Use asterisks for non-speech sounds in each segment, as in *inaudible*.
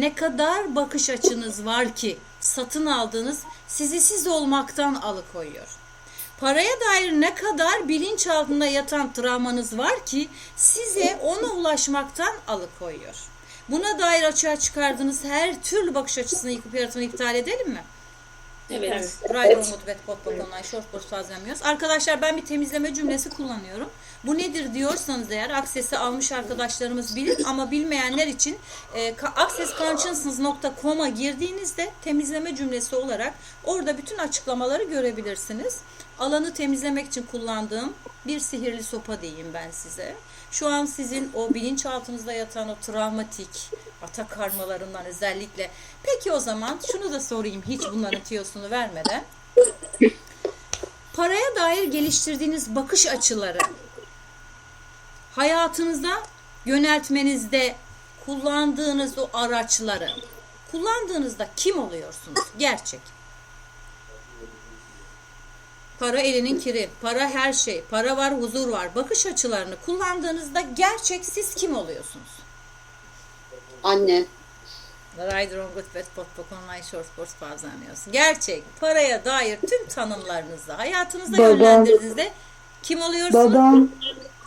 ne kadar bakış açınız var ki satın aldığınız sizi siz olmaktan alıkoyuyor. Paraya dair ne kadar bilinç altında yatan travmanız var ki size ona ulaşmaktan alıkoyuyor. Buna dair açığa çıkardığınız her türlü bakış açısını yıkıp yaratımını iptal edelim mi? Evet. Right on motivate bot bot online short post. Arkadaşlar ben bir temizleme cümlesi kullanıyorum. Bu nedir diyorsanız eğer Access'i almış arkadaşlarımız bilir ama bilmeyenler için e, accessconsciousness.com'a girdiğinizde temizleme cümlesi olarak orada bütün açıklamaları görebilirsiniz. Alanı temizlemek için kullandığım bir sihirli sopa diyeyim ben size. Şu an sizin o bilinçaltınızda yatan o travmatik ata karmalarından özellikle. Peki o zaman şunu da sorayım hiç bunların tiyosunu vermeden. Paraya dair geliştirdiğiniz bakış açıları hayatınıza yöneltmenizde kullandığınız o araçları kullandığınızda kim oluyorsunuz? Gerçek. Para elinin kiri, para her şey, para var, huzur var. Bakış açılarını kullandığınızda gerçek siz kim oluyorsunuz? Anne. Rider on good bad pot pot online short. Gerçek, paraya dair tüm tanımlarınızla hayatınızda yönlendirdiğinizde kim oluyorsunuz? Babam,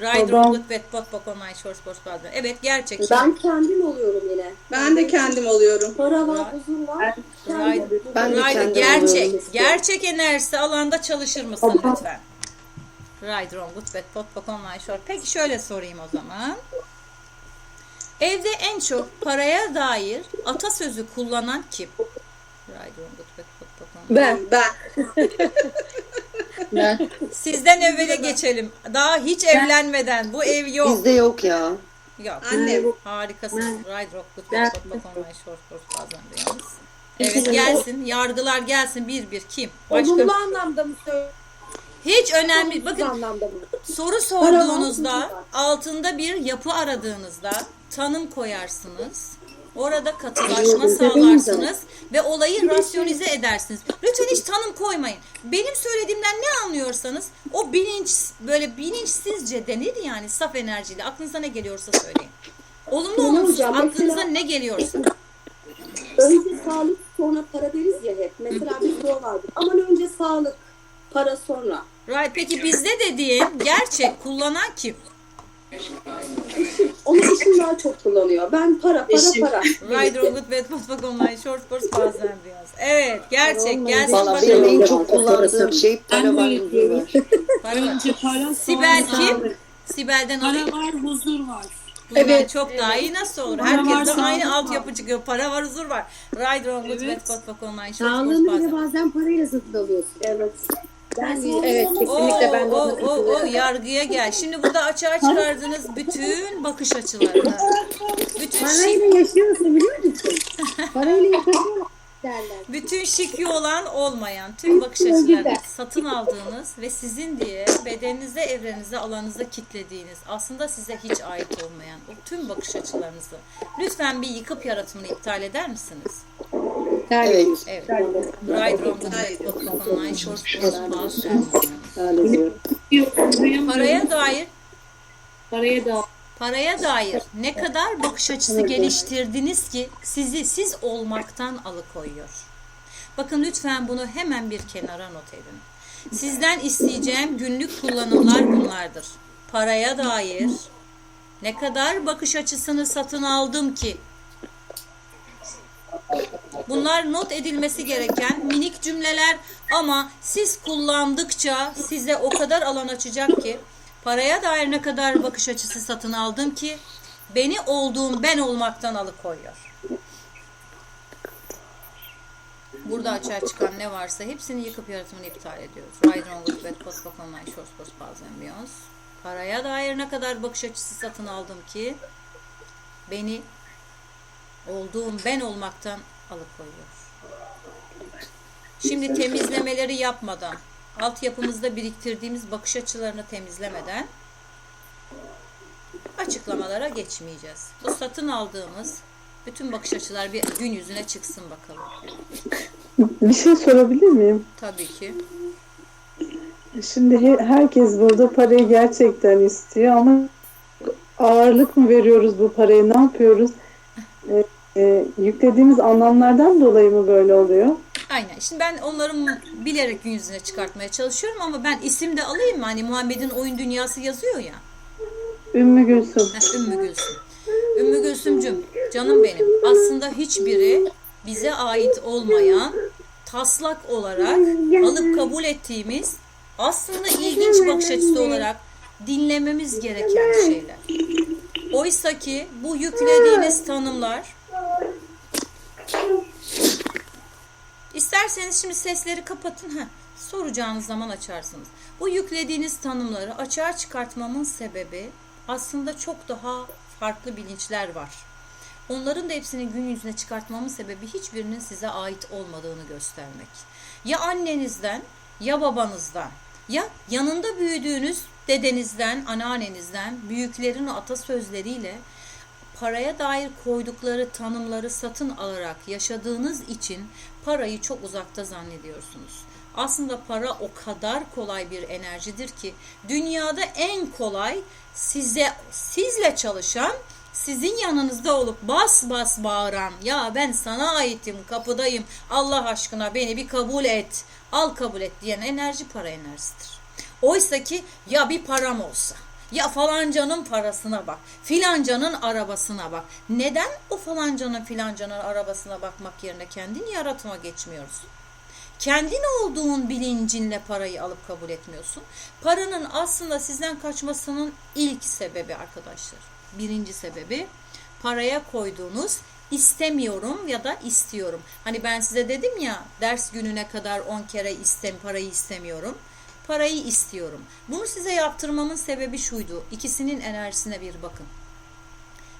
Rider babam. good bad pot pot online short sports bazen. Evet gerçek. Ben kendim oluyorum yine. Ben de kendim oluyorum. Para var, huzur var. Rider, Ben de Rider, kendim gerçek. oluyorum. Gerçek enerjisi alanda çalışır mısın lütfen? Rider on good bad pot pot online short. Peki şöyle sorayım o zaman. Evde en çok paraya dair atasözü kullanan kim? Rider on good bad pot pot online. Ben. Ben. *laughs* Ben. Sizden evvele geçelim. Daha hiç evlenmeden bu ev yok. Bizde yok ya. Yok. Annem. Harikasın. Ride Rock Good Bad Bad Online Short Short bazen diyoruz. Evet gelsin. Yargılar gelsin bir bir. Kim? Başka? Olumlu anlamda mı söylüyorsunuz? Hiç önemli. Bakın. Soru sorduğunuzda altında bir yapı aradığınızda tanım koyarsınız. Orada katılaşma sağlarsınız ve olayı rasyonize edersiniz. Lütfen hiç tanım koymayın. Benim söylediğimden ne anlıyorsanız o bilinç böyle bilinçsizce denir yani saf enerjiyle aklınıza ne geliyorsa söyleyin. Olumlu olumsuz aklınıza ne geliyorsa. Önce sağlık sonra para deriz ya hep. Mesela bizde o vardır. Aman önce sağlık, para sonra. Right. Peki bizde dediğim gerçek kullanan kim? Onu eşim daha çok kullanıyor. Ben para, para, Eşim. para. Rider on good bad mutfak online short course bazen biraz. Evet gerçek gelsin Valla benim bakalım. en çok kullandığım şey para var, huzur var. *laughs* Para var. Önce para, Sibel sonra kim? sağlık. Sibel'den Para alayım. var, huzur var. Bundan Evet. çok daha iyi nasıl olur? Para Herkeste var, sağlık aynı var. altyapı çıkıyor. Para var, huzur var. Rider on good Evet. bad mutfak online short course Sağlığını bile bazen. bazen parayla satın alıyorsun. Evet. Evet Oo, kesinlikle ben de o, ona o, o katılıyorum. yargıya gel. Şimdi burada açığa çıkardığınız bütün bakış açılarını, bütün şi- Parayla yaşıyorsun biliyor musun? Parayla yaşıyorsun derler. bütün şıkı olan olmayan tüm bakış açılarını satın aldığınız ve sizin diye bedeninize, evrenize, alanınıza kitlediğiniz aslında size hiç ait olmayan o tüm bakış açılarınızı lütfen bir yıkıp yaratımını iptal eder misiniz? Evet. Evet. Paraya dair Paraya da Paraya dair ne kadar bakış açısı geliştirdiniz ki sizi siz olmaktan alıkoyuyor. Bakın lütfen bunu hemen bir kenara not edin. Sizden isteyeceğim günlük kullanımlar bunlardır. Paraya dair ne kadar bakış açısını satın aldım ki Bunlar not edilmesi gereken minik cümleler ama siz kullandıkça size o kadar alan açacak ki paraya dair ne kadar bakış açısı satın aldım ki beni olduğum ben olmaktan alıkoyuyor. Burada açığa çıkan ne varsa hepsini yıkıp yaratımını iptal ediyoruz. Rider on good bad post bak online short post bazen biliyoruz. Paraya dair ne kadar bakış açısı satın aldım ki beni olduğum ben olmaktan alıkoyuyor. Şimdi temizlemeleri yapmadan, altyapımızda biriktirdiğimiz bakış açılarını temizlemeden açıklamalara geçmeyeceğiz. Bu satın aldığımız bütün bakış açılar bir gün yüzüne çıksın bakalım. bir şey sorabilir miyim? Tabii ki. Şimdi he- herkes burada parayı gerçekten istiyor ama ağırlık mı veriyoruz bu paraya? Ne yapıyoruz? E, yüklediğimiz anlamlardan dolayı mı böyle oluyor? Aynen. Şimdi ben onların bilerek gün yüzüne çıkartmaya çalışıyorum ama ben isim de alayım mı? Hani Muhammed'in oyun dünyası yazıyor ya. Ümmü Gülsüm. Heh, Ümmü Gülsüm. Ümmü Gülsümcüm, canım benim. Aslında hiçbiri bize ait olmayan, taslak olarak alıp kabul ettiğimiz, aslında ilginç bakış açısı olarak dinlememiz gereken şeyler. Oysa ki bu yüklediğiniz tanımlar İsterseniz şimdi sesleri kapatın. Heh, soracağınız zaman açarsınız. Bu yüklediğiniz tanımları açığa çıkartmamın sebebi aslında çok daha farklı bilinçler var. Onların da hepsini gün yüzüne çıkartmamın sebebi hiçbirinin size ait olmadığını göstermek. Ya annenizden ya babanızdan ya yanında büyüdüğünüz dedenizden, anneannenizden, büyüklerin atasözleriyle paraya dair koydukları tanımları satın alarak yaşadığınız için parayı çok uzakta zannediyorsunuz. Aslında para o kadar kolay bir enerjidir ki dünyada en kolay size sizle çalışan sizin yanınızda olup bas bas bağıran ya ben sana aitim kapıdayım Allah aşkına beni bir kabul et al kabul et diyen enerji para enerjisidir. Oysa ki ya bir param olsa ya falancanın parasına bak, filancanın arabasına bak. Neden o falancanın filancanın arabasına bakmak yerine kendini yaratma geçmiyorsun? Kendin olduğun bilincinle parayı alıp kabul etmiyorsun. Paranın aslında sizden kaçmasının ilk sebebi arkadaşlar. Birinci sebebi paraya koyduğunuz istemiyorum ya da istiyorum. Hani ben size dedim ya ders gününe kadar 10 kere istem parayı istemiyorum parayı istiyorum. Bunu size yaptırmamın sebebi şuydu. İkisinin enerjisine bir bakın.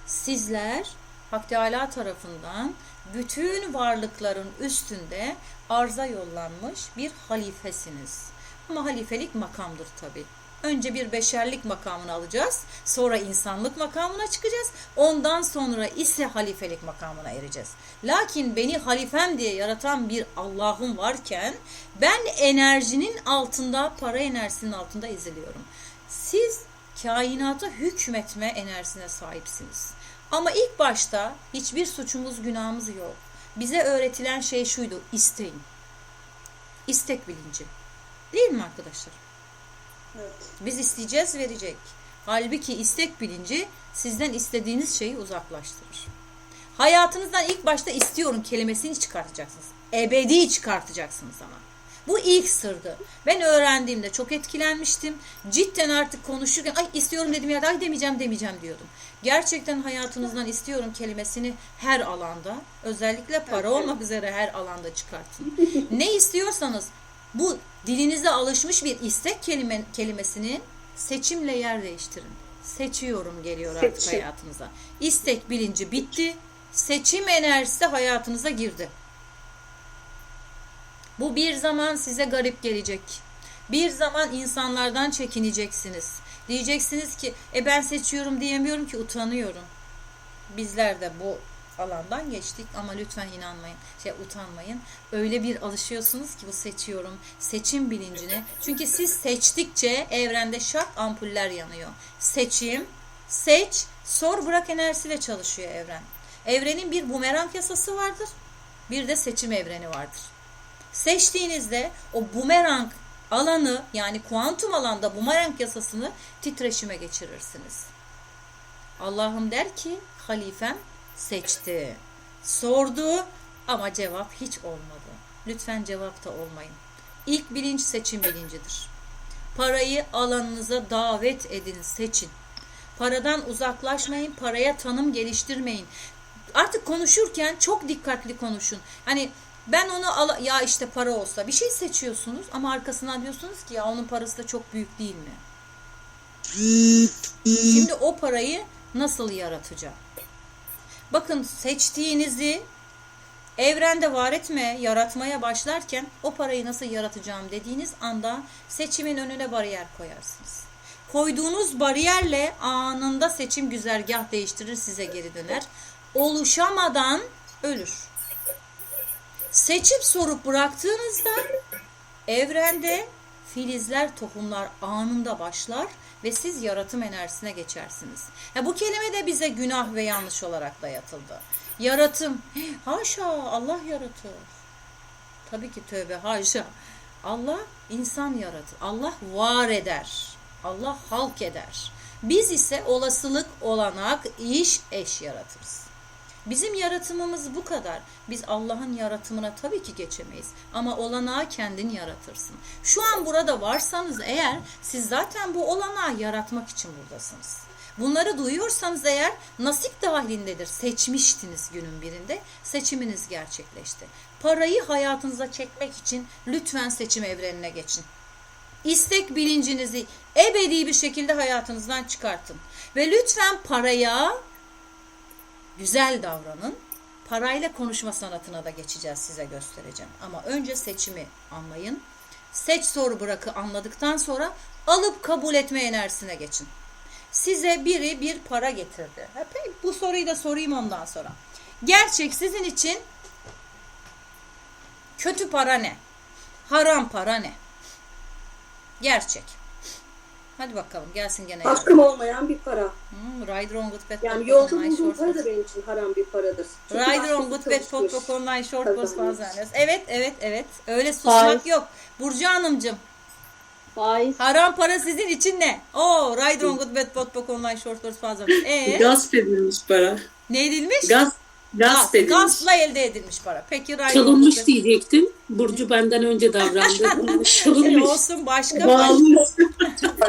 Sizler Hak Teala tarafından bütün varlıkların üstünde arza yollanmış bir halifesiniz. Ama halifelik makamdır tabi. Önce bir beşerlik makamını alacağız. Sonra insanlık makamına çıkacağız. Ondan sonra ise halifelik makamına ereceğiz. Lakin beni halifem diye yaratan bir Allah'ım varken ben enerjinin altında, para enerjisinin altında eziliyorum. Siz kainata hükmetme enerjisine sahipsiniz. Ama ilk başta hiçbir suçumuz, günahımız yok. Bize öğretilen şey şuydu, isteyin. İstek bilinci. Değil mi arkadaşlar? Evet. Biz isteyeceğiz verecek. Halbuki istek bilinci sizden istediğiniz şeyi uzaklaştırır. Hayatınızdan ilk başta istiyorum kelimesini çıkartacaksınız. Ebedi çıkartacaksınız ama. Bu ilk sırdı. Ben öğrendiğimde çok etkilenmiştim. Cidden artık konuşurken ay istiyorum dedim ya ay demeyeceğim demeyeceğim diyordum. Gerçekten hayatınızdan istiyorum kelimesini her alanda özellikle para olmak üzere her alanda çıkartın. ne istiyorsanız bu dilinize alışmış bir istek kelime, kelimesini seçimle yer değiştirin. Seçiyorum geliyor artık Seçim. hayatınıza. İstek bilinci bitti. Seçim enerjisi hayatınıza girdi. Bu bir zaman size garip gelecek. Bir zaman insanlardan çekineceksiniz. Diyeceksiniz ki e ben seçiyorum diyemiyorum ki utanıyorum. Bizler de bu alandan geçtik ama lütfen inanmayın, şey utanmayın. Öyle bir alışıyorsunuz ki bu seçiyorum, seçim bilincine. Çünkü siz seçtikçe evrende şak ampuller yanıyor. Seçim, seç, sor bırak enerjisiyle çalışıyor evren. Evrenin bir bumerang yasası vardır, bir de seçim evreni vardır. Seçtiğinizde o bumerang alanı yani kuantum alanda bumerang yasasını titreşime geçirirsiniz. Allah'ım der ki halifem seçti. Sordu ama cevap hiç olmadı. Lütfen cevapta olmayın. İlk bilinç seçim bilincidir. Parayı alanınıza davet edin, seçin. Paradan uzaklaşmayın, paraya tanım geliştirmeyin. Artık konuşurken çok dikkatli konuşun. Hani ben onu al ya işte para olsa bir şey seçiyorsunuz ama arkasından diyorsunuz ki ya onun parası da çok büyük değil mi? Şimdi o parayı nasıl yaratacağım? Bakın seçtiğinizi evrende var etmeye, yaratmaya başlarken o parayı nasıl yaratacağım dediğiniz anda seçimin önüne bariyer koyarsınız. Koyduğunuz bariyerle anında seçim güzergah değiştirir size geri döner. Oluşamadan ölür. Seçip sorup bıraktığınızda evrende filizler, tohumlar anında başlar ve siz yaratım enerjisine geçersiniz. Ya bu kelime de bize günah ve yanlış olarak dayatıldı. Yaratım. Haşa Allah yaratır. Tabii ki tövbe haşa. Allah insan yaratır. Allah var eder. Allah halk eder. Biz ise olasılık, olanak, iş, eş yaratırız. Bizim yaratımımız bu kadar. Biz Allah'ın yaratımına tabii ki geçemeyiz. Ama olanağı kendin yaratırsın. Şu an burada varsanız eğer siz zaten bu olanağı yaratmak için buradasınız. Bunları duyuyorsanız eğer nasip dahilindedir. Seçmiştiniz günün birinde. Seçiminiz gerçekleşti. Parayı hayatınıza çekmek için lütfen seçim evrenine geçin. İstek bilincinizi ebedi bir şekilde hayatınızdan çıkartın. Ve lütfen paraya güzel davranın. Parayla konuşma sanatına da geçeceğiz size göstereceğim. Ama önce seçimi anlayın. Seç soru bırakı anladıktan sonra alıp kabul etme enerjisine geçin. Size biri bir para getirdi. Peki, Bu soruyu da sorayım ondan sonra. Gerçek sizin için kötü para ne? Haram para ne? Gerçek. Hadi bakalım gelsin gene. Hakkım olmayan bir para. Hmm, Rider on good bad Yani pot, yolda online bulduğum short para da benim için haram bir paradır. Çünkü Rider on good çalışmış. pot, online short falan zannediyoruz. Evet evet evet. Öyle susmak Faiz. yok. Burcu Hanımcığım. Faiz. Haram para sizin için ne? Oo, Rider on good bad pot, online short post falan zannediyoruz. Ee, Gasp edilmiş para. ne edilmiş? Gasp, gasp Gas, edilmiş. gasla elde edilmiş para. Peki good Çalınmış bad- diyecektim. Burcu benden önce davrandı. *laughs* Çalınmış. Olsun başka başka. *laughs* Bağlı.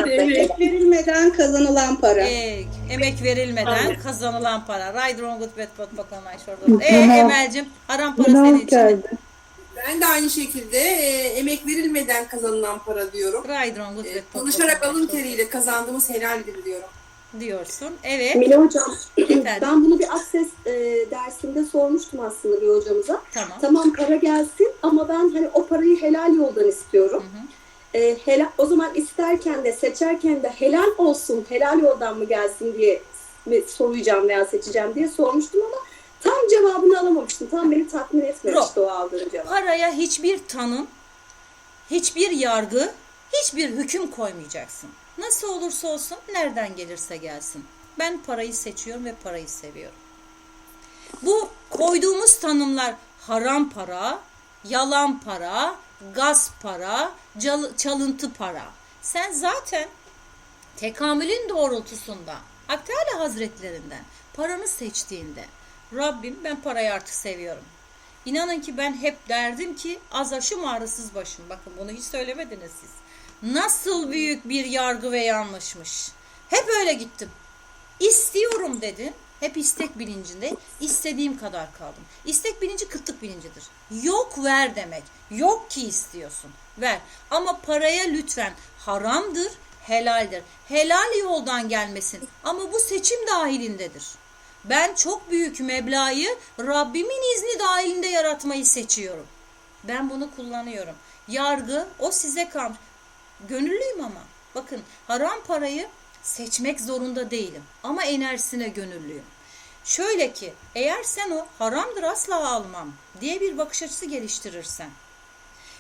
Evet. Verilmeden kazanılan para. Ee, emek verilmeden Aynen. kazanılan para. Rider on good bad pot, pot, online short post. Ee, Emel'cim haram para senin Günah için. geldi. Ben de aynı şekilde e, emek verilmeden kazanılan para diyorum. Rider on good E, bad pot, çalışarak pot, alın teriyle kazandığımız helaldir diyorum. Diyorsun. Evet. Emine hocam Efendim? ben bunu bir akses e, dersinde sormuştum aslında bir hocamıza. Tamam. Tamam para gelsin ama ben hani o parayı helal yoldan istiyorum. E, helal, o zaman isterken de seçerken de helal olsun, helal yoldan mı gelsin diye mi soracağım veya seçeceğim diye sormuştum ama tam cevabını alamamıştım. Tam beni tatmin etmemişti o aldığım cevap. Paraya hiçbir tanım, hiçbir yargı, hiçbir hüküm koymayacaksın. Nasıl olursa olsun, nereden gelirse gelsin. Ben parayı seçiyorum ve parayı seviyorum. Bu koyduğumuz tanımlar haram para, yalan para, gaz para, cal- çalıntı para. Sen zaten tekamülün doğrultusunda Hak Teala Hazretlerinden paranı seçtiğinde Rabbim ben parayı artık seviyorum. İnanın ki ben hep derdim ki az aşım ağrısız başım. Bakın bunu hiç söylemediniz siz. Nasıl büyük bir yargı ve yanlışmış. Hep öyle gittim. İstiyorum dedin. Hep istek bilincinde istediğim kadar kaldım. İstek bilinci kıtlık bilincidir. Yok ver demek. Yok ki istiyorsun. Ver. Ama paraya lütfen haramdır, helaldir. Helal yoldan gelmesin. Ama bu seçim dahilindedir. Ben çok büyük meblağı Rabbimin izni dahilinde yaratmayı seçiyorum. Ben bunu kullanıyorum. Yargı o size kalmış. Gönüllüyüm ama. Bakın haram parayı seçmek zorunda değilim. Ama enerjisine gönüllüyüm. Şöyle ki eğer sen o haramdır asla almam diye bir bakış açısı geliştirirsen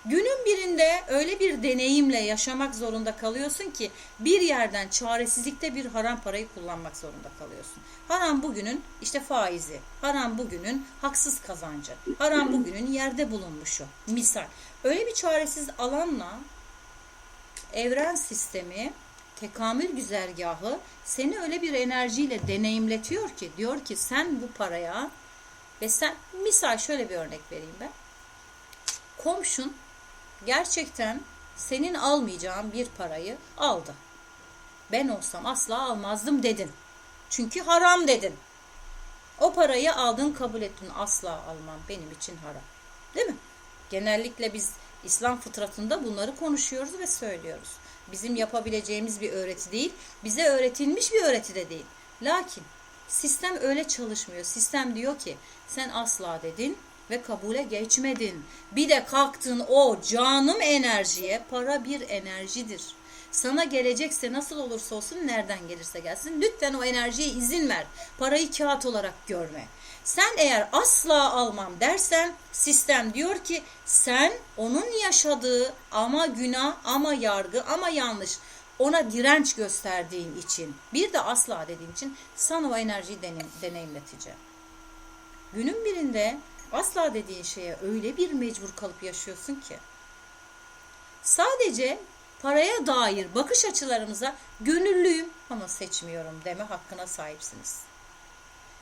Günün birinde öyle bir deneyimle yaşamak zorunda kalıyorsun ki bir yerden çaresizlikte bir haram parayı kullanmak zorunda kalıyorsun. Haram bugünün işte faizi, haram bugünün haksız kazancı, haram bugünün yerde bulunmuşu. Misal öyle bir çaresiz alanla evren sistemi tekamül güzergahı seni öyle bir enerjiyle deneyimletiyor ki diyor ki sen bu paraya ve sen misal şöyle bir örnek vereyim ben komşun gerçekten senin almayacağın bir parayı aldı. Ben olsam asla almazdım dedin. Çünkü haram dedin. O parayı aldın kabul ettin asla almam benim için haram. Değil mi? Genellikle biz İslam fıtratında bunları konuşuyoruz ve söylüyoruz. Bizim yapabileceğimiz bir öğreti değil, bize öğretilmiş bir öğreti de değil. Lakin sistem öyle çalışmıyor. Sistem diyor ki sen asla dedin ve kabule geçmedin. Bir de kalktın o canım enerjiye, para bir enerjidir. Sana gelecekse nasıl olursa olsun nereden gelirse gelsin lütfen o enerjiye izin ver. Parayı kağıt olarak görme. Sen eğer asla almam dersen sistem diyor ki sen onun yaşadığı ama günah ama yargı ama yanlış ona direnç gösterdiğin için bir de asla dediğin için sana o enerjiyi deneyim, deneyimleteceğim. günün birinde asla dediğin şeye öyle bir mecbur kalıp yaşıyorsun ki. Sadece paraya dair bakış açılarımıza gönüllüyüm ama seçmiyorum deme hakkına sahipsiniz.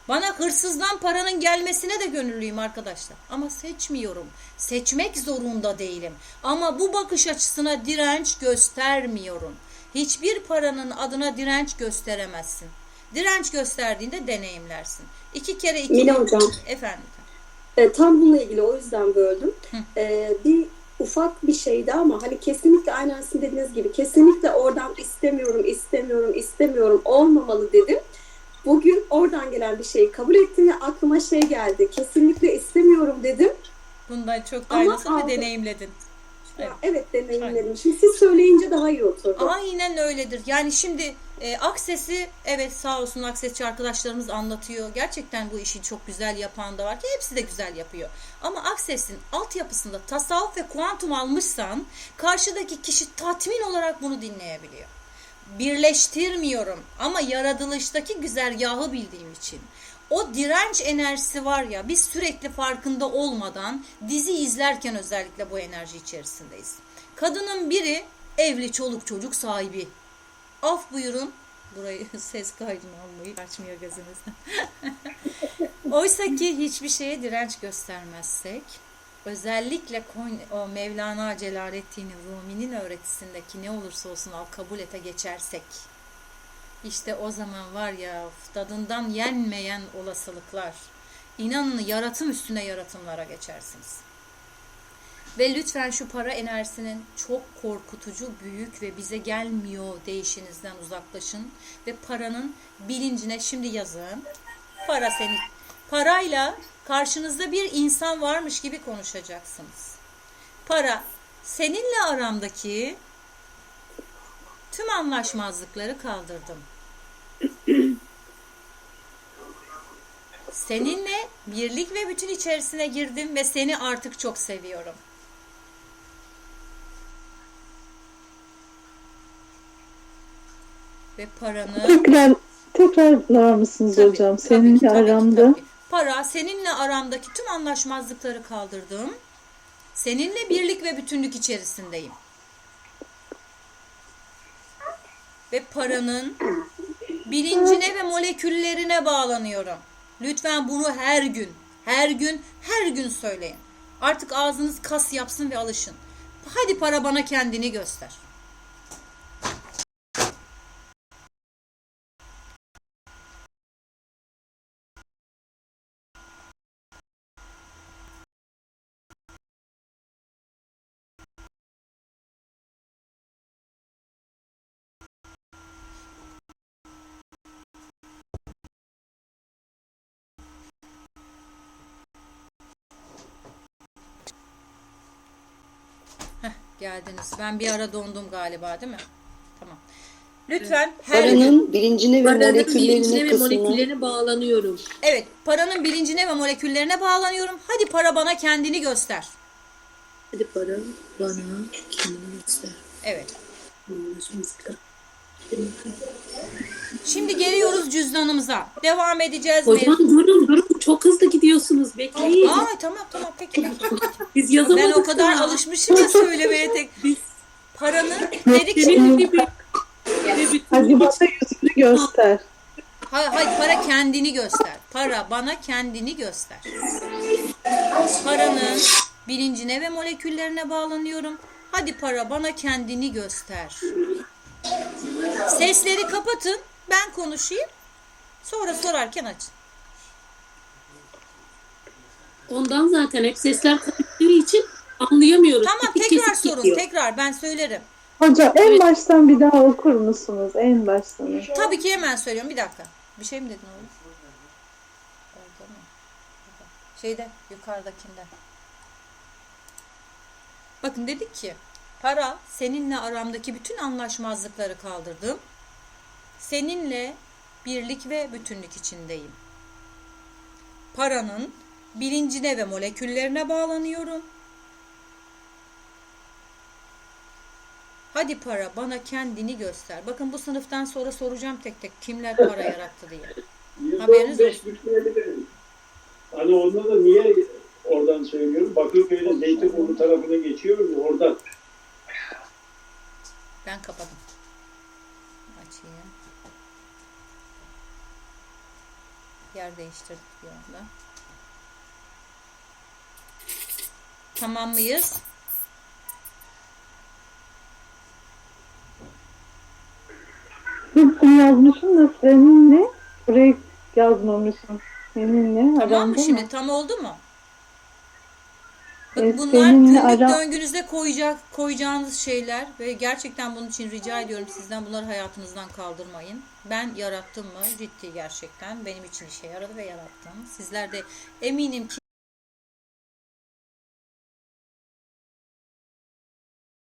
Bana hırsızdan paranın gelmesine de gönüllüyüm arkadaşlar. Ama seçmiyorum. Seçmek zorunda değilim. Ama bu bakış açısına direnç göstermiyorum. Hiçbir paranın adına direnç gösteremezsin. Direnç gösterdiğinde deneyimlersin. İki kere iki... Mine hocam. Efendim. E, tam bununla ilgili o yüzden böldüm. E, bir ufak bir şeydi ama hani kesinlikle aynen sizin dediğiniz gibi kesinlikle oradan istemiyorum, istemiyorum, istemiyorum olmamalı dedim. Bugün oradan gelen bir şeyi kabul ettim ve aklıma şey geldi. Kesinlikle istemiyorum dedim. Bundan çok Ama aynısını aldım. deneyimledin. Evet. Evet, evet deneyimledim. Şimdi siz söyleyince daha iyi oturdu. Aynen öyledir. Yani şimdi e, Akses'i evet sağ olsun Aksesçi arkadaşlarımız anlatıyor. Gerçekten bu işi çok güzel yapan da var ki hepsi de güzel yapıyor. Ama Akses'in altyapısında tasavvuf ve kuantum almışsan karşıdaki kişi tatmin olarak bunu dinleyebiliyor. Birleştirmiyorum ama yaratılıştaki güzergahı bildiğim için. O direnç enerjisi var ya biz sürekli farkında olmadan dizi izlerken özellikle bu enerji içerisindeyiz. Kadının biri evli çoluk çocuk sahibi. Af buyurun. Burayı *laughs* ses kaydını almayı kaçmıyor gözümüzden. *laughs* Oysa ki hiçbir şeye direnç göstermezsek, özellikle Mevlana Celaleddin Rumi'nin öğretisindeki ne olursa olsun al kabul ete geçersek, işte o zaman var ya tadından yenmeyen olasılıklar. İnanın yaratım üstüne yaratımlara geçersiniz. Ve lütfen şu para enerjisinin çok korkutucu, büyük ve bize gelmiyor değişinizden uzaklaşın. Ve paranın bilincine şimdi yazın. Para senin. Parayla karşınızda bir insan varmış gibi konuşacaksınız. Para seninle aramdaki tüm anlaşmazlıkları kaldırdım. Seninle birlik ve bütün içerisine girdim ve seni artık çok seviyorum. Ve paranı Tekrar tekrarlar mısınız Tabii, hocam? tabii Seninle tabii aramda. tabii. Para seninle aramdaki tüm anlaşmazlıkları kaldırdım. Seninle birlik ve bütünlük içerisindeyim. Ve paranın bilincine ve moleküllerine bağlanıyorum. Lütfen bunu her gün, her gün, her gün söyleyin. Artık ağzınız kas yapsın ve alışın. Hadi para bana kendini göster. Geldiniz. Ben bir ara dondum galiba değil mi? Tamam. Lütfen her Paranın bilincine ve Paranın moleküllerine bilincine ve moleküllerine bağlanıyorum. Evet, paranın bilincine ve moleküllerine bağlanıyorum. Hadi para bana kendini göster. Hadi para bana kendini göster. Evet. Şimdi geliyoruz cüzdanımıza. Devam edeceğiz. Hocam Mev- durun durun çok hızlı gidiyorsunuz bekleyin. Aa tamam tamam peki. peki. *laughs* Biz yazamadık Ben o kadar daha. alışmışım ya söylemeye tek. *laughs* Paranın dedik bütün Hadi bana yüzünü göster. hayır, hayır para kendini göster. Para bana kendini göster. Paranın bilincine ve moleküllerine bağlanıyorum. Hadi para bana kendini göster. Sesleri kapatın. Ben konuşayım. Sonra sorarken açın. ondan zaten hep sesler karıştığı için anlayamıyoruz. Tamam Kesik tekrar sorun. gidiyor. Tekrar ben söylerim. Hocam en Evet. baştan bir daha okur musunuz? En baştan. Tabii ki hemen söylüyorum. Bir dakika. Bir şey mi dedin oğlum? Orada mı? Şeyde yukarıdakinde. Bakın dedik ki para seninle aramdaki bütün anlaşmazlıkları kaldırdım. Seninle birlik ve bütünlük içindeyim. Paranın bilincine ve moleküllerine bağlanıyorum. Hadi para bana kendini göster. Bakın bu sınıftan sonra soracağım tek tek kimler para yarattı diye. Haberiniz olsun. Hani onda da niye oradan söylüyorum? Bakırköy'de Zeytinburnu tarafına geçiyoruz oradan. Ben kapadım. Açayım. Yer değiştirdik bir anda. Tamam mıyız? Hepsini yazmışım da seninle burayı yazmamışım. Seninle Tamam mı şimdi? Tam oldu mu? Bak Evet, bunlar günlük ara- döngünüze koyacak koyacağınız şeyler ve gerçekten bunun için rica ediyorum sizden bunları hayatınızdan kaldırmayın. Ben yarattım mı? Ciddi gerçekten. Benim için işe yaradı ve yarattım. Sizler de eminim ki